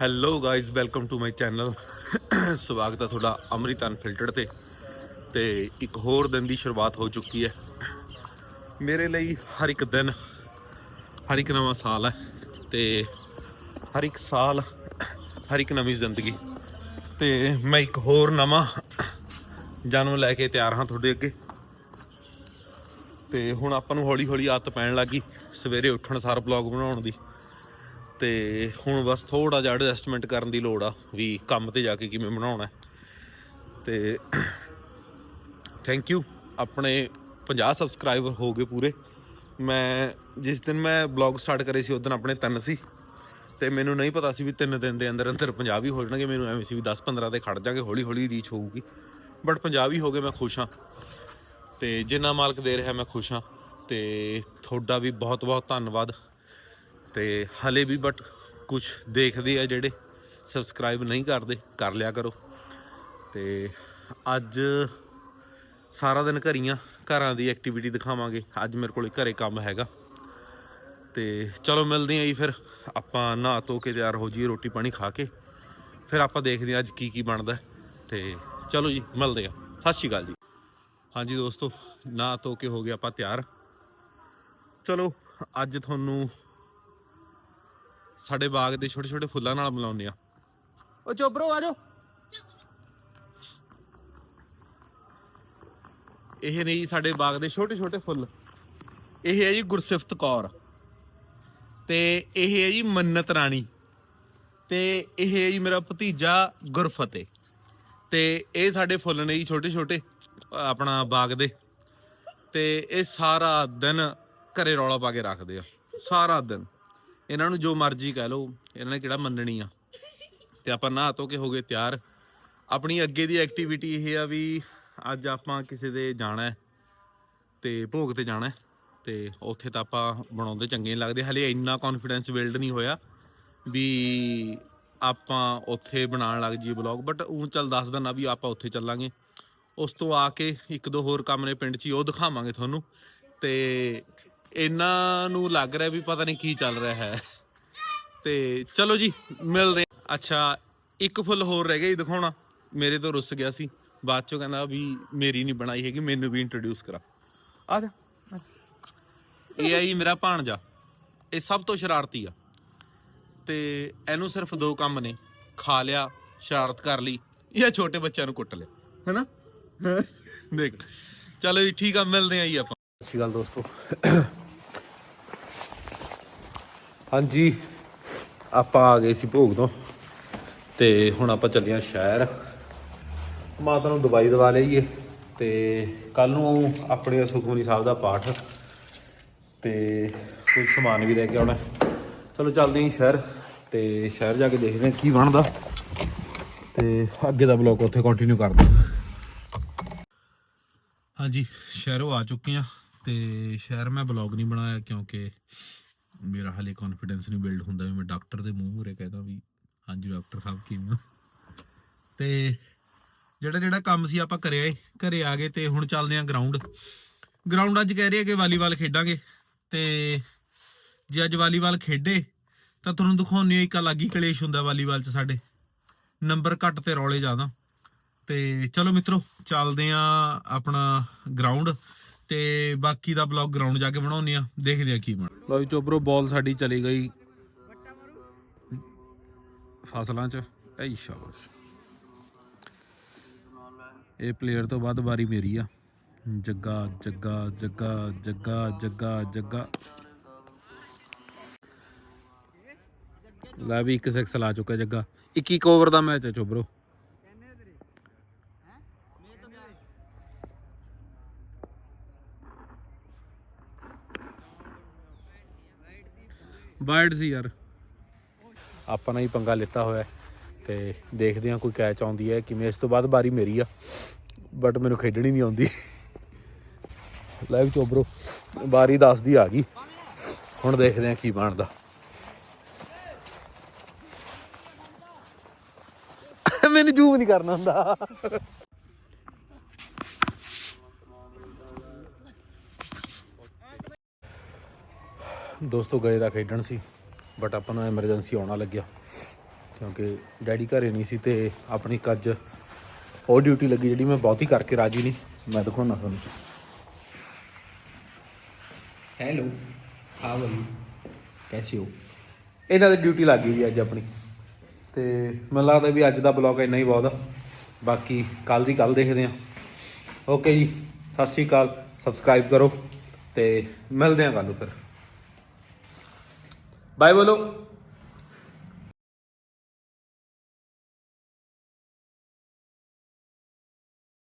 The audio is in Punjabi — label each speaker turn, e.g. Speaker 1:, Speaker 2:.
Speaker 1: Hello guys welcome to my channel ਸਵਾਗਤ ਹੈ ਤੁਹਾਡਾ ਅੰਮ੍ਰਿਤ ਅਨਫਿਲਟਰਡ ਤੇ। ਤੇ ਇੱਕ ਹੋਰ ਦਿਨ ਦੀ ਸ਼ੁਰੂਆਤ ਹੋ ਚੁੱਕੀ ਹੈ। ਮੇਰੇ ਲਈ ਹਰ ਇੱਕ ਦਿਨ, ਹਰ ਇੱਕ ਨਵਾਂ ਸਾਲ ਹੈ। ਤੇ ਹਰ ਇੱਕ ਸਾਲ, ਹਰ ਇੱਕ ਨਵੀਂ ਜ਼ਿੰਦਗੀ। ਤੇ ਮੈਂ ਇੱਕ ਹੋਰ ਨਵਾਂ ਜਨਮ ਲੈ ਕੇ ਤਿਆਰ ਹਾਂ ਤੁਹਾਡੇ ਅੱਗੇ। ਤੇ ਹੁਣ ਆਪਾਂ ਨੂੰ ਹੌਲੀ ਹੌਲੀ ਆਦਤ ਪੈਣ ਲੱਗੀ ਸਵੇਰੇ ਉੱਠਣ ਸਾਰ ਬਲੌਗ ਬਣਾਉਣ ਦੀ। ਤੇ ਹੁਣ ਬਸ ਥੋੜਾ ਜਿਹਾ ਐਡਜਸਟਮੈਂਟ ਕਰਨ ਦੀ ਲੋੜ ਆ ਵੀ ਕੰਮ ਤੇ ਜਾ ਕੇ ਕਿਵੇਂ ਬਣਾਉਣਾ ਹੈ। ਤੇ ਥੈਂਕ ਯੂ ਆਪਣੇ 50 ਸਬਸਕ੍ਰਾਈਬਰ ਹੋ ਗਏ ਪੂਰੇ। ਮੈਂ ਜਿਸ ਦਿਨ ਮੈਂ ਬਲੌਗ ਸਟਾਰਟ ਕਰੇ ਸੀ, ਉਸ ਦਿਨ ਆਪਣੇ ਤਿੰਨ ਸੀ। ਤੇ ਮੈਨੂੰ ਨਹੀਂ ਪਤਾ ਸੀ ਵੀ ਤਿੰਨ ਦਿਨ ਦੇ ਅੰਦਰ ਅੰਦਰ 50 ਵੀ ਹੋ ਜਾਣਗੇ। ਮੈਨੂੰ ਐਵੇਂ ਸੀ ਵੀ 10 15 ਤੇ ਖੜ ਜਾਗੇ ਹੌਲੀ ਹੌਲੀ ਰੀਚ ਹੋਊਗੀ। ਬਟ 50 ਵੀ ਹੋ ਗਏ, ਮੈਂ ਖੁਸ਼ ਹਾਂ। ਤੇ ਜਿੰਨਾ ਮਾਲਕ ਦੇ ਰਿਹਾ, ਮੈਂ ਖੁਸ਼ ਹਾਂ। ਤੇ ਤੁਹਾਡਾ ਵੀ ਬਹੁਤ ਬਹੁਤ ਧੰਨਵਾਦ। ਤੇ ਹਲੇ ਵੀ ਬਟ ਕੁਝ ਦੇਖਦੇ ਆ ਜਿਹੜੇ ਸਬਸਕ੍ਰਾਈਬ ਨਹੀਂ ਕਰਦੇ, ਕਰ ਲਿਆ ਕਰੋ। ਤੇ ਅੱਜ ਸਾਰਾ ਦਿਨ ਘਰੀਆਂ, ਘਰਾਂ ਦੀ ਐਕਟੀਵਿਟੀ ਦਿਖਾਵਾਂਗੇ। ਅੱਜ ਮੇਰੇ ਕੋਲ ਘਰੇ ਕੰਮ ਹੈਗਾ। ਤੇ ਚਲੋ ਮਿਲਦੇ ਆਂ ਜੀ ਫਿਰ। ਆਪਾਂ ਨਹਾ ਧੋ ਕੇ ਤਿਆਰ ਹੋ ਜਾਈਏ ਰੋਟੀ ਪਾਣੀ ਖਾ ਕੇ। ਫਿਰ ਆਪਾਂ ਦੇਖਦੇ ਆਂ ਅੱਜ ਕੀ ਕੀ ਬਣਦਾ। ਹੈ। ਤੇ ਚਲੋ ਜੀ, ਮਿਲਦੇ ਆਂ। ਸਤਿ ਸ਼੍ਰੀ ਅਕਾਲ ਜੀ। ਹਾਂਜੀ ਦੋਸਤੋ, ਨਹਾ ਧੋ ਕੇ ਹੋ ਗਏ ਆਪਾਂ ਤਿਆਰ। ਚਲੋ, ਅੱਜ ਤੁਹਾਨੂੰ ਸਾਡੇ ਬਾਗ ਦੇ ਛੋਟੇ ਛੋਟੇ ਫੁੱਲਾਂ ਨਾਲ ਮਿਲਾਉਂਦੇ ਆ। ਓ ਚੋਬਰੋ ਆ ਜਾਓ। ਇਹ ਨੇ ਜੀ ਸਾਡੇ ਬਾਗ ਦੇ ਛੋਟੇ ਛੋਟੇ ਫੁੱਲ। ਇਹ ਹੈ ਜੀ ਗੁਰਸਿਫਤ ਕੌਰ। ਤੇ ਇਹ ਹੈ ਜੀ ਮੰਨਤ ਰਾਣੀ। ਤੇ ਇਹ ਹੈ ਜੀ ਮੇਰਾ ਭਤੀਜਾ ਗੁਰਫਤਿਹ। ਤੇ ਇਹ ਸਾਡੇ ਫੁੱਲ ਨੇ ਜੀ ਛੋਟੇ ਛੋਟੇ ਆਪਣਾ ਬਾਗ ਦੇ। ਤੇ ਇਹ ਸਾਰਾ ਦਿਨ ਘਰੇ ਰੌਲਾ ਪਾ ਕੇ ਰੱਖਦੇ ਆ। ਸਾਰਾ ਦਿਨ। ਇਹਨਾਂ ਨੂੰ ਜੋ ਮਰਜ਼ੀ ਕਹਿ ਲਓ, ਇਹਨਾਂ ਨੇ ਕਿਹੜਾ ਮੰਨਣੀ ਆ। ਤੇ ਆਪਾਂ ਨਹਾ ਧੋ ਕੇ ਹੋ ਗਏ ਤਿਆਰ। ਆਪਣੀ ਅੱਗੇ ਦੀ ਐਕਟੀਵਿਟੀ ਇਹ ਆ ਵੀ ਅੱਜ ਆਪਾਂ ਕਿਸੇ ਦੇ ਜਾਣਾ ਹੈ ਤੇ ਭੋਗ ਤੇ ਜਾਣਾ ਹੈ ਤੇ ਉੱਥੇ ਤਾਂ ਆਪਾਂ ਬਣਾਉਂਦੇ ਚੰਗੇ ਨਹੀਂ ਲੱਗਦੇ। ਹਲੇ ਇੰਨਾ ਕੌਨਫੀਡੈਂਸ ਬਿਲਡ ਨਹੀਂ ਹੋਇਆ ਵੀ ਆਪਾਂ ਉੱਥੇ ਬਣਾਉਣ ਲੱਗ ਜੀ ਬਲੌਗ ਬਟ ਉਹ ਚੱਲ ਦੱਸ ਦਿੰਦਾ ਵੀ ਆਪਾਂ ਉੱਥੇ ਚੱਲਾਂਗੇ। ਉਸ ਤੋਂ ਆ ਕੇ ਇੱਕ ਦੋ ਹੋਰ ਕੰਮ ਨੇ ਪਿੰਡ 'ਚ ਹੀ, ਉਹ ਦਿਖਾਵਾਂਗੇ ਤੁਹਾਨੂੰ। ਤੇ ਇਹਨਾਂ ਨੂੰ ਲੱਗ ਰਿਹਾ ਵੀ ਪਤਾ ਨਹੀਂ ਕੀ ਚੱਲ ਰਿਹਾ ਹੈ। ਤੇ ਚਲੋ ਜੀ, ਮਿਲਦੇ ਅੱਛਾ, ਇੱਕ ਫੁੱਲ ਹੋਰ ਰਹਿ ਗਿਆ ਜੀ, ਦਿਖਾਉਣਾ। ਮੇਰੇ ਤੋਂ ਰੁੱਸ ਗਿਆ ਸੀ। ਬਾਅਦ ਚੋਂ ਕਹਿੰਦਾ ਵੀ ਮੇਰੀ ਨਹੀਂ ਬਣਾਈ ਹੈਗੀ, ਮੈਨੂੰ ਵੀ ਇੰਟਰੋਡਿਊਸ ਕਰਾ। ਆ ਜਾ। ਇਹ ਆ ਜੀ ਮੇਰਾ ਭਾਣਜਾ। ਇਹ ਸਭ ਤੋਂ ਸ਼ਰਾਰਤੀ ਆ। ਤੇ ਇਹਨੂੰ ਸਿਰਫ ਦੋ ਕੰਮ ਨੇ। ਖਾ ਲਿਆ, ਸ਼ਰਾਰਤ ਕਰ ਲਈ, ਜਾਂ ਛੋਟੇ ਬੱਚਿਆਂ ਨੂੰ ਕੁੱਟ ਲਿਆ। ਹੈਨਾ? ਦੇਖ। ਚਲੋ ਜੀ, ਠੀਕ ਆ, ਮਿਲਦੇ ਆਂ ਜੀ ਆਪਾਂ। ਸਤਿ ਸ਼੍ਰੀ ਅਕਾਲ ਦੋਸਤੋ। ਹਾਂਜੀ, ਆਪਾਂ ਆ ਗਏ ਸੀ ਭੋਗ ਤੋਂ ਤੇ ਹੁਣ ਆਪਾਂ ਚੱਲੇ ਆਂ ਸ਼ਹਿਰ। ਮਾਤਾ ਨੂੰ ਦਵਾਈ ਦਵਾ ਲਈਏ ਤੇ ਕੱਲ ਨੂੰ ਆਪਣੇ ਸੁਖਮਨੀ ਸਾਹਿਬ ਦਾ ਪਾਠ ਤੇ ਕੁਝ ਸਮਾਨ ਵੀ ਲੈ ਕੇ ਆਉਣਾ। ਚਲੋ ਚੱਲਦੇ ਆਂ ਸ਼ਹਿਰ ਤੇ ਸ਼ਹਿਰ ਜਾ ਕੇ ਦੇਖਦੇ ਹਾਂ ਕੀ ਬਣਦਾ ਤੇ ਅੱਗੇ ਦਾ ਬਲੌਗ ਉੱਥੇ ਕੰਟੀਨਿਊ ਕਰਦੇ ਹਾਂਜੀ, ਸ਼ਹਿਰੋਂ ਆ ਚੁੱਕੇ ਆ ਤੇ ਸ਼ਹਿਰ ਮੈਂ ਬਲੌਗ ਨਹੀਂ ਬਣਾਇਆ ਕਿਉਂਕਿ ਮੇਰਾ ਹਾਲੇ ਕੌਨਫੀਡੈਂਸ ਨਹੀਂ ਬਿਲਡ ਹੁੰਦਾ ਵੀ ਮੈਂ ਡਾਕਟਰ ਦੇ ਮੂੰਹ ਮੂਰੇ ਕਹਿਦਾ ਵੀ ਹਾਂਜੀ ਡਾਕਟਰ ਸਾਹਿਬ ਕਿਵੇਂ ਤੇ ਜਿਹੜਾ ਜਿਹੜਾ ਕੰਮ ਸੀ ਆਪਾਂ ਕਰਿਆ ਘਰੇ ਆ ਗਏ ਤੇ ਹੁਣ ਚੱਲਦੇ ਆ ਗਰਾਊਂਡ ਗਰਾਊਂਡ ਅੱਜ ਕਹਿ ਰਹੇ ਕਿ ਵਾਲੀਬਾਲ ਖੇਡਾਂਗੇ ਤੇ ਜੇ ਅੱਜ ਵਾਲੀਬਾਲ ਖੇਡੇ ਤਾਂ ਤੁਹਾਨੂੰ ਦਿਖਾਉਣੀ ਆ ਇੱਕ ਅਲੱਗ ਹੀ ਕਲੇਸ਼ ਹੁੰਦਾ ਵਾਲੀਬਾਲ 'ਚ ਸਾਡੇ। ਨੰਬਰ ਘੱਟ ਤੇ ਰੌਲੇ ਜ਼ਿਆਦਾ। ਤੇ ਚਲੋ ਮਿੱਤਰੋ, ਚੱਲਦੇ ਆ ਆਪਣਾ ਗਰਾਊਂਡ ਤੇ ਬਾਕੀ ਦਾ ਬਲੌਗ ਗਰਾਊਂਡ ਜਾ ਕੇ ਬਣਾਉਨੇ ਆ ਦੇਖਦੇ ਆ ਕੀ ਬਣ ਲਓ ਜੀ ਚੋਬਰੋ ਬਾਲ ਸਾਡੀ ਚਲੀ ਗਈ। ਫਸਲਾਂ 'ਚ। ਐ ਸ਼ਾਬਾਸ਼। ਇਹ ਪਲੇਅਰ ਤੋਂ ਬਾਅਦ ਵਾਰੀ ਮੇਰੀ ਆ। ਜੱਗਾ ਜੱਗਾ ਜੱਗਾ ਜੱਗਾ ਜੱਗਾ ਜੱਗਾ। ਲੈ ਵੀ ਇੱਕ ਸਿਕਸ ਲਾ ਚੁੱਕਾ ਜੱਗਾ। 21 ਓਵਰ ਦਾ ਮੈਚ ਹੈ ਚੋਬਰੋ ਵਾਈਡ ਸੀ ਯਾਰ। ਆਪਾਂ ਨੇ ਹੀ ਪੰਗਾ ਲਿੱਤਾ ਹੋਇਆ ਤੇ ਦੇਖਦੇ ਹਾਂ ਕੋਈ ਕੈਚ ਆਉਂਦੀ ਹੈ ਕਿਵੇਂ। ਇਸ ਤੋਂ ਬਾਅਦ ਬਾਰੀ ਮੇਰੀ ਆ ਬਟ ਮੈਨੂੰ ਖੇਡਣੀ ਨਹੀਂ ਆਉਂਦੀ। ਲੈ ਚੋਬਰੋ ਬਾਰੀ 10 ਦੀ ਆ ਗਈ। ਹੁਣ ਦੇਖਦੇ ਆ ਕੀ ਬਣਦਾ। ਮੈਨੂੰ ਜੂਮ ਨਹੀਂ ਕਰਨਾ ਹੁੰਦਾ। ਦੋਸਤੋ ਗਏ ਦਾ ਖੇਡਣ ਸੀ ਬਟ ਆਪਾਂ ਨੂੰ ਐਮਰਜੈਂਸੀ ਆਉਣਾ ਲੱਗਿਆ ਕਿਉਂਕਿ ਡੈਡੀ ਘਰੇ ਨਹੀਂ ਸੀ ਤੇ ਆਪਣੀ ਇੱਕ ਅੱਜ ਉਹ ਡਿਊਟੀ ਲੱਗੀ ਜਿਹੜੀ ਮੈਂ ਬਹੁਤੀ ਕਰਕੇ ਰਾਜੀ ਨਹੀਂ ਮੈਂ ਦਿਖਾਉਣਾ ਤੁਹਾਨੂੰ। ਹੈਲੋ ਹਾਊ ਆਰ ਯੂ ਕੈਸੇ ਹੋ? ਇਹਨਾਂ ਦੀ ਡਿਊਟੀ ਲੱਗ ਗਈ ਜੀ ਅੱਜ ਆਪਣੀ ਤੇ ਮੈਨੂੰ ਲੱਗਦਾ ਵੀ ਅੱਜ ਦਾ ਬਲੌਗ ਇੰਨਾ ਹੀ ਬਹੁਤ ਆ ਬਾਕੀ ਕੱਲ ਦੀ ਕੱਲ ਦੇਖਦੇ ਆ ਓਕੇ ਜੀ ਸਤਿ ਸ਼੍ਰੀ ਅਕਾਲ ਸਬਸਕ੍ਰਾਈਬ ਕਰੋ ਤੇ ਮਿਲਦੇ ਆ ਕੱਲ ਨੂੰ ਫਿਰ। ਬਾਏ ਬੋਲੋ।